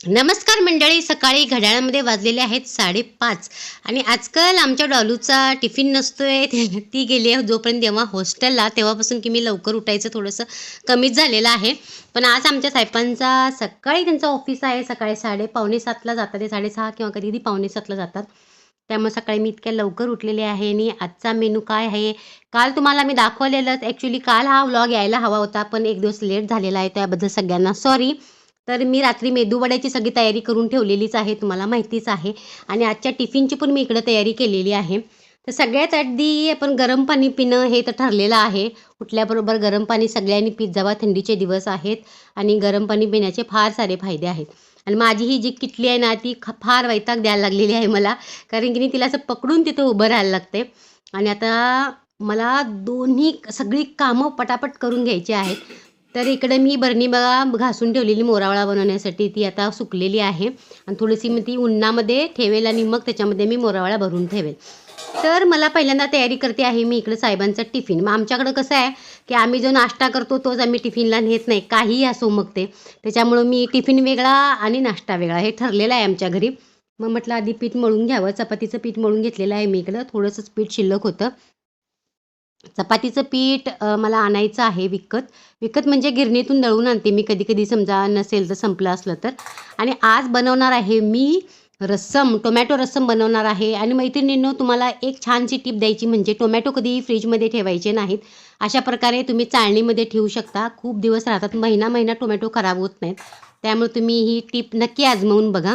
नमस्कार मंडळी सकाळी घड्याळामध्ये वाजलेले आहेत साडेपाच. आणि आजकाल आमच्या डॉलूचा टिफिन नसतोय ते- ती गेली आहे जोपर्यंत जेव्हा हॉस्टेलला तेव्हापासून की मी लवकर उठायचं थोडंसं कमीच झालेलं आहे. पण आज आमच्या साहेबांचा सकाळी त्यांचं ऑफिस आहे सकाळी साडे पावणे सातला जातात ते साडेसहा किंवा कधी कधी पावणे सातला जातात. त्यामुळे सकाळी मी इतक्या लवकर उठलेले आहे आणि आजचा मेनू काय आहे? काल तुम्हाला मी दाखवलेलंच. ॲक्च्युली काल हा व्लॉग यायला हवा होता पण एक दिवस लेट झालेला आहे त्याबद्दल सगळ्यांना सॉरी तर मी रात्री मेदूवड्याची सगळी तयारी करून ठेवलेलीच आहे तुम्हाला माहितीच आहे. आणि आजच्या टिफिनची पण मी इकडं तयारी केलेली आहे. तर सगळ्यात आधी आपण गरम पाणी पिणं हे तर ठरलेलं आहे. उठल्याबरोबर गरम पाणी सगळ्यांनी पित जावा थंडीचे दिवस आहेत. आणि गरम पाणी पिण्याचे फार सारे फायदे आहेत. आणि माझी ही जी किटली आहे ना ती ख फार वैताग द्यायला लागलेली आहे मला. कारण की तिला असं पकडून तिथं उभं राहायला लागते आणि आता मला दोन्ही सगळी कामं पटापट करून घ्यायची आहेत. तर इकडे मी बरणी बघा घासून ठेवलेली मोरावळा बनवण्यासाठी. ती आता सुकलेली आहे. आणि थोडीशी मी ती उन्हामध्ये ठेवेल आणि मग त्याच्यामध्ये मी मोरावळा भरून ठेवेल. तर मला पहिल्यांदा तयारी करते आहे मी इकडे साहेबांचा टिफिन. मग आमच्याकडं कसं आहे की आम्ही जो नाश्ता करतो तोच आम्ही टिफिनला नेत नाही. काहीही असो मग ते. त्याच्यामुळं मी टिफिन वेगळा आणि नाश्ता वेगळा. हे ठरलेलं आहे आमच्या घरी. मग म्हटलं आधी पीठ मळून घ्यावं. चपातीचं पीठ मळून घेतलेलं आहे मी इकडं. थोडंसंच पीठ शिल्लक होतं. चपातीचं पीठ मला आणायचं आहे विकत. विकत म्हणजे गिरणीतून दळून आणते मी. कधी कधी समजा नसेल तर संपलं असलं तर. आणि आज बनवणार आहे मी रस्सम टोमॅटो रस्सम बनवणार आहे. आणि मैत्रिणींनो तुम्हाला एक छानशी टीप द्यायची म्हणजे टोमॅटो कधीही फ्रीजमध्ये ठेवायचे नाहीत. अशा प्रकारे तुम्ही चाळणीमध्ये ठेवू शकता. खूप दिवस राहतात. महिना महिना टोमॅटो खराब होत नाहीत. त्यामुळे तुम्ही ही टीप नक्की आजमावून बघा.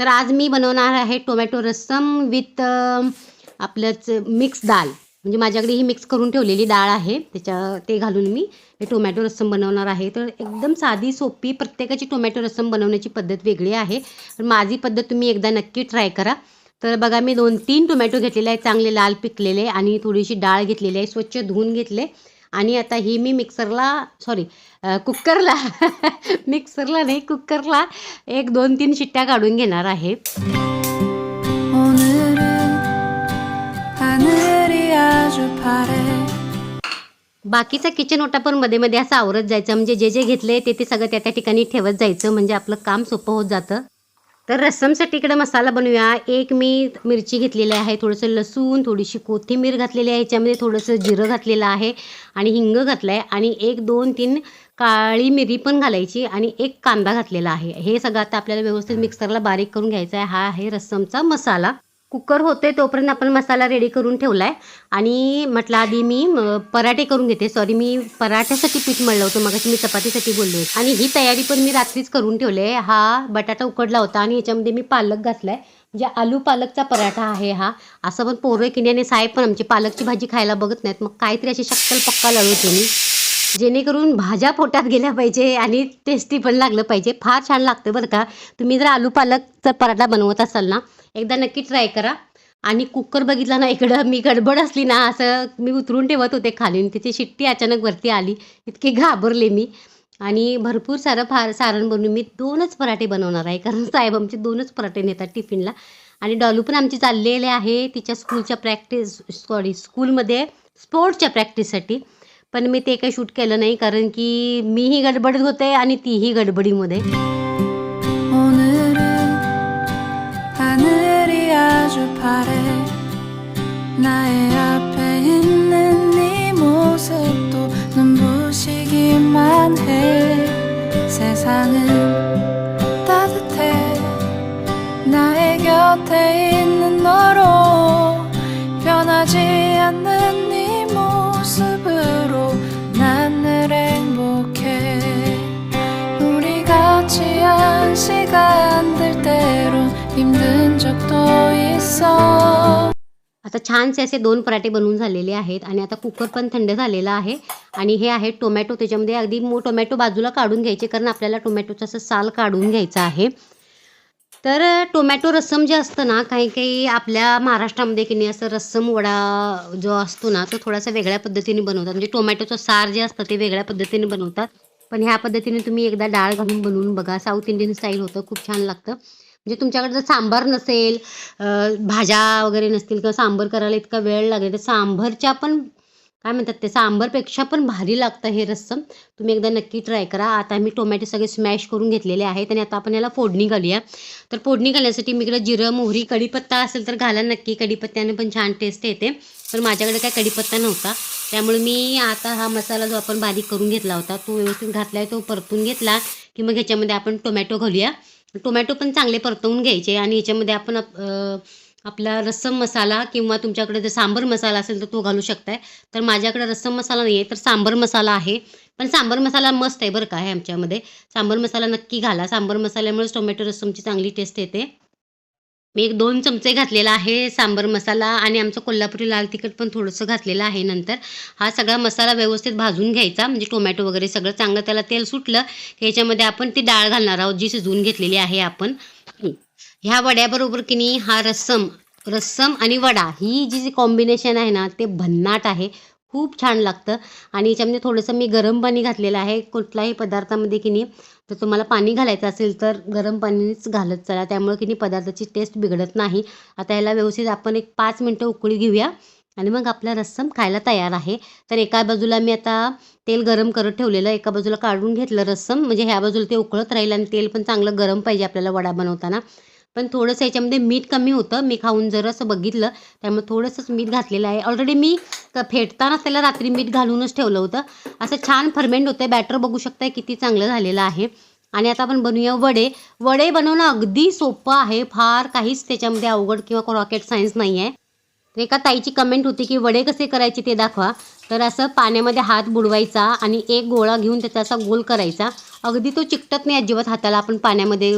तर आज मी बनवणार आहे टोमॅटो रस्सम विथ आपलंच मिक्स दाल. म्हणजे माझ्याकडे ही मिक्स करून ठेवलेली डाळ आहे. त्याच्या ते घालून मी हे टोमॅटो रस्सम बनवणार आहे. तर एकदम साधी सोपी प्रत्येकाची टोमॅटो रस्सम बनवण्याची पद्धत वेगळी आहे. पण माझी पद्धत तुम्ही एकदा नक्की ट्राय करा. तर बघा मी दोन तीन टोमॅटो घेतलेले आहेत चांगले लाल पिकलेले आणि थोडीशी डाळ घेतलेली आहे स्वच्छ धुवून घेतले. आणि आता ही मी मिक्सरला सॉरी कुकरला मिक्सरला नाही कुकरला एक दोन तीन शिट्ट्या काढून घेणार आहे. बाकीचा किचन ओटा पण मध्ये मध्ये असं आवरत जायचं. म्हणजे जे जे घेतले ते ते सगळं त्या त्या ठिकाणी ठेवत जायचं. म्हणजे आपलं काम सोपं होत जातं. तर रस्समसाठी इकडे मसाला बनवूया. एक मी मिरची घेतलेली आहे. थोडंसं लसूण थोडीशी कोथिंबीर घातलेली आहे. ह्याच्यामध्ये थोडंसं जिरं घातलेलं आहे आणि हिंग घातलं आहे आणि एक दोन तीन काळी मिरी पण घालायची आणि एक कांदा घातलेला आहे. हे सगळं आता आपल्याला व्यवस्थित मिक्सरला बारीक करून घ्यायचा आहे हा आहे रस्समचा मसाला. कुकर होते तोपर्यंत आपण मसाला रेडी करून ठेवला आहे आणि म्हटलं आधी मी पराठे करून घेते. सॉरी मी पराठ्यासाठी पीठ मळलं होतं. मग मी चपातीसाठी बोलले होते. आणि ही तयारी पण मी रात्रीच करून ठेवले हा बटाटा उकडला होता आणि याच्यामध्ये मी पालक घातलाय म्हणजे आलू पालकचा पराठा आहे हा. असं पण पोरं की आणि साहेब पण आमची पालकची भाजी खायला बघत नाहीत. मग काहीतरी अशी शक्कल पक्का लढवते मी जेणेकरून भाज्या पोटात गेल्या पाहिजे आणि टेस्टी पण लागलं पाहिजे. फार छान लागतं बरं का. तुम्ही जर आलू पालकचा पराठा बनवत असाल ना एकदा नक्की ट्राय करा. आणि कुकर बघितला ना इकडं मी गडबड असली ना असं मी उतरून ठेवत होते खाली. आणि तिची शिट्टी अचानक वरती आली. इतकी घाबरले मी. आणि भरपूर सारं फार सारण बनवून मी दोनच पराठे बनवणार आहे. कारण साहेब आमचे दोनच पराठे नेतात टिफिनला. आणि डॉलू पण आमची चाललेले आहे तिच्या स्कूलच्या प्रॅक्टिस सॉरी स्कूलमध्ये स्पोर्ट्सच्या प्रॅक्टिससाठी पण मी ते काही शूट केलं नाही कारण की मीही गडबडीत होते आणि तीही गडबडीमध्ये. 파래 나의 앞에 있는 네 모습도 눈부시기만 해. 세상은 따뜻해. 나의 곁에 있는 너로 변하지 않는 네 모습으로 난 늘 행복해. 우리 같이 한 시간 들 때론 힘든 적도 있어 आता छानसे असे दोन पराठे बनवून झालेले आहेत आणि आता कुकर पण थंड झालेला आहे. आणि हे आहे टोमॅटो त्याच्यामध्ये अगदी मो टोमॅटो बाजूला काढून घ्यायचे कारण आपल्याला टोमॅटोचं असं साल काढून घ्यायचं आहे. तर टोमॅटो रस्सम जे असतं ना काही काही आपल्या महाराष्ट्रामध्ये की नाही असं रस्सम वडा जो असतो ना तो थोडासा वेगळ्या पद्धतीने बनवतात. म्हणजे टोमॅटोचं सार जे असतं ते वेगळ्या पद्धतीने बनवतात. पण ह्या पद्धतीने तुम्ही एकदा डाळ घालून बनवून बघा. साऊथ इंडियन स्टाईल होतं. खूप छान लागतं. म्हणजे तुमच्याकडे जर सांबार नसेल भाज्या वगैरे नसतील किंवा सांबार करायला इतका वेळ लागेल तर सांबारच्या पण काय म्हणतात ते सांबारपेक्षा पण भारी लागतं हे रस्सम. तुम्ही एकदा नक्की ट्राय करा. आता मी टोमॅटो सगळे स्मॅश करून घेतलेले आहेत आणि आता आपण याला फोडणी घालूया. तर फोडणी घालण्यासाठी मी इकडे जिरं मोहरी कढीपत्ता असेल तर घाला नक्की. कढीपत्त्याने पण छान टेस्ट येते. पण माझ्याकडे काय कढीपत्ता नव्हता. त्यामुळे मी आता हा मसाला जो आपण बारीक करून घेतला होता तो व्यवस्थित घातला तो परतून घेतला की मग ह्याच्यामध्ये आपण टोमॅटो घालूया. टोमॅटो पण चांगले परतवून घ्यायचे आणि ह्याच्यामध्ये आपण आपला रस्सम मसाला किंवा तुमच्याकडे जर सांबर मसाला असेल तर तो घालू शकताय. तर माझ्याकडे रस्सम मसाला नाही आहे तर सांबर मसाला आहे. पण सांबर मसाला मस्त आहे बरं का आहे आमच्यामध्ये. सांबर मसाला नक्की घाला. सांबर मसाल्यामुळेच टोमॅटो रस्समची चांगली टेस्ट येते. मी एक दोन चमचे घातलेला आहे सांबर मसाला आणि आमचं कोल्हापुरी लाल तिखट पण थोडंसं घातलेलं आहे नंतर. हा सगळा मसाला व्यवस्थित भाजून घ्यायचा. म्हणजे टोमॅटो वगैरे सगळं चांगलं त्याला तेल सुटलं की याच्यामध्ये आपण ती डाळ घालणार आहोत जी शिजवून घेतलेली आहे आपण. ह्या वड्याबरोबर की नाही हा रस्सम रस्सम आणि वडा ही जी जी कॉम्बिनेशन आहे ना ते भन्नाट आहे. खूप छान लागतं. आणि याच्यामध्ये थोडंसं मी गरम पाणी घातलेलं आहे. कुठल्याही पदार्थामध्ये की नाही तर तुम्हाला पाणी घालायचं असेल तर गरम पाणीच घालत चला. त्यामुळे की नाही पदार्थाची टेस्ट बिघडत नाही. आता ह्याला व्यवस्थित आपण एक पाच मिनटं उकळी घेऊया. आणि मग आपला रस्सम खायला तयार आहे. तर एका बाजूला मी आता तेल गरम करत ठेवलेलं एका बाजूला काढून घेतलं रस्सम. म्हणजे ह्या बाजूला ते उकळत राहील आणि तेल पण चांगलं गरम पाहिजे आपल्याला वडा बनवताना. पण थोडंसं याच्यामध्ये मीठ कमी होतं. मी खाऊन जरासं बघितलं त्यामुळे थोडंसंच मीठ घातलेलं आहे. ऑलरेडी मी क- फेटताना त्याला रात्री मीठ घालूनच ठेवलं होतं. असं छान फर्मेंट होतं बॅटर बघू शकताय किती चांगलं झालेलं आहे. आणि आता आपण बनवूया वडे. वडे बनवणं अगदी सोपं आहे. फार काहीच त्याच्यामध्ये अवघड किंवा रॉकेट सायन्स नाही आहे तर एका ताईची कमेंट होती की वडे कसे करायचे ते दाखवा. तर असं पाण्यामध्ये हात बुडवायचा आणि एक गोळा घेऊन त्याचा असा गोल करायचा. अगदी तो चिकटत नाही अजिबात हाताला. आपण पाण्यामध्ये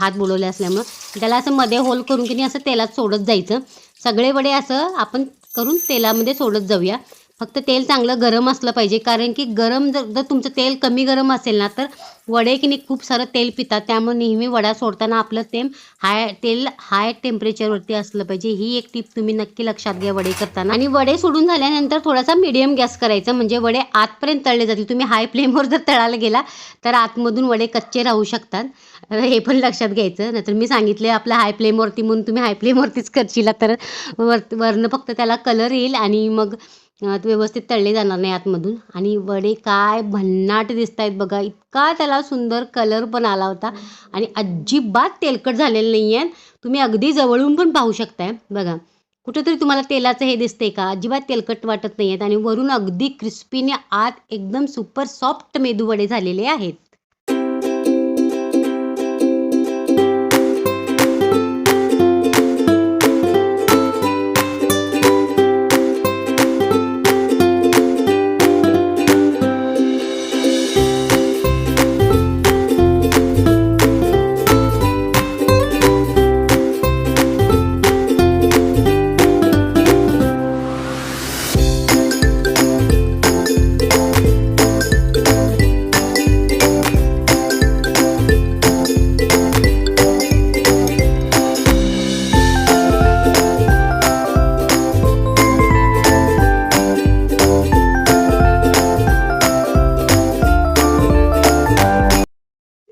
हात बुडवले असल्यामुळं. त्याला असं मध्ये होल करून की नाही असं तेलात सोडत जायचं. सगळे वडे असं आपण करून तेलामध्ये सोडत जाऊया. फक्त तेल चांगलं गरम असलं पाहिजे. कारण की गरम जर जर तुमचं तेल कमी गरम असेल ना तर वडे की नाही खूप सारं तेल पितात. त्यामुळे नेहमी वडा सोडताना आपलं तेल हाय तेल हाय टेम्परेचरवरती असलं पाहिजे. ही एक टीप तुम्ही नक्की लक्षात घ्या वडे करताना. आणि वडे सोडून झाल्यानंतर थोडासा मिडियम गॅस करायचा. म्हणजे वडे आतपर्यंत तळले जातील. तुम्ही हाय फ्लेमवर जर तळायला गेला तर आतमधून वडे कच्चे राहू शकतात. हे पण लक्षात घ्यायचं. नाहीतर मी सांगितले आपलं हाय फ्लेमवरती म्हणून तुम्ही हाय फ्लेमवरतीच करशील. तर वर वरनं फक्त त्याला कलर येईल आणि मग व्यवस्थित तळले जाणार नाही आतमधून. आणि वडे काय भन्नाट दिसत आहेत बघा. इतका त्याला सुंदर कलर पण आला होता. आणि अजिबात तेलकट झालेलं नाही आहे तुम्ही अगदी जवळून पण पाहू शकताय. बघा. कुठेतरी तुम्हाला तेलाचं हे दिसतंय का? अजिबात तेलकट वाटत नाही आहेत आणि वरून अगदी क्रिस्पीने आत एकदम सुपर सॉफ्ट मेदू वडे झालेले आहेत.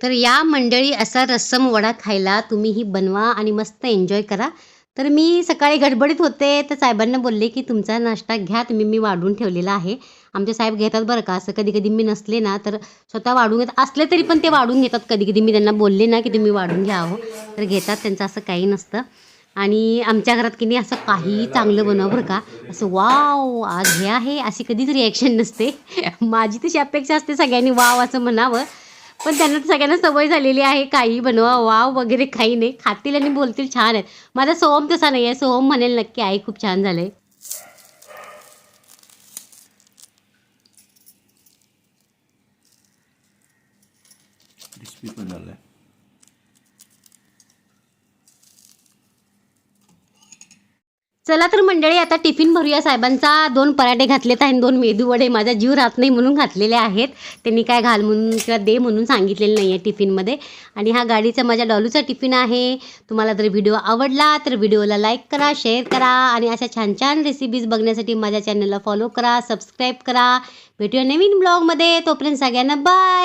तर या मंडळी असा रस्सम वडा खायला तुम्ही ही बनवा आणि मस्त एन्जॉय करा. तर मी सकाळी गडबडीत होते तर साहेबांना बोलले की तुमचा नाश्ता घ्या तुम्ही मी वाढून ठेवलेला आहे. आमचे साहेब घेतात बरं का असं कधी कधी मी नसले ना तर स्वतः वाढून घेत असले तरी पण ते वाढून घेतात. कधी कधी मी त्यांना बोलले ना की तुम्ही वाढून घ्या हो तर घेतात त्यांचं असं काही नसतं. आणि आमच्या घरात की नाही असं काही चांगलं बनव बरं का. असं वाव आज हे आहे अशी कधीच रिॲक्शन नसते. माझी तशी अपेक्षा असते सगळ्यांनी वाव असं म्हणावं. पण त्यांना सगळ्यांना सवय झालेली आहे काही बनवा वाव वगैरे काही नाही. खातील आणि बोलतील छान आहेत. माझा सोहम तसा नाही आहे सोहम म्हणेल नक्की आई खूप छान झालंय. क्रिस्पी पण झालाय. चला तर मंडळी आता टिफिन भरूया. साहेबांचा दोन पराठे घातलेत आणि दोन मेदू वडे. माझा जीव राहत नाही म्हणून घातलेले आहेत. त्यांनी काय घाल म्हणून किंवा दे म्हणून सांगितलेलं नाही आहे टिफिनमध्ये. आणि हा गाडीचा माझ्या डॉलूचा टिफिन आहे. तुम्हाला जर व्हिडिओ आवडला तर व्हिडिओला लाईक करा शेअर करा आणि अशा छान छान रेसिपीज बघण्यासाठी माझ्या चॅनलला फॉलो करा सबस्क्राईब करा. भेटूया नवीन ब्लॉगमध्ये तोपर्यंत सगळ्यांना बाय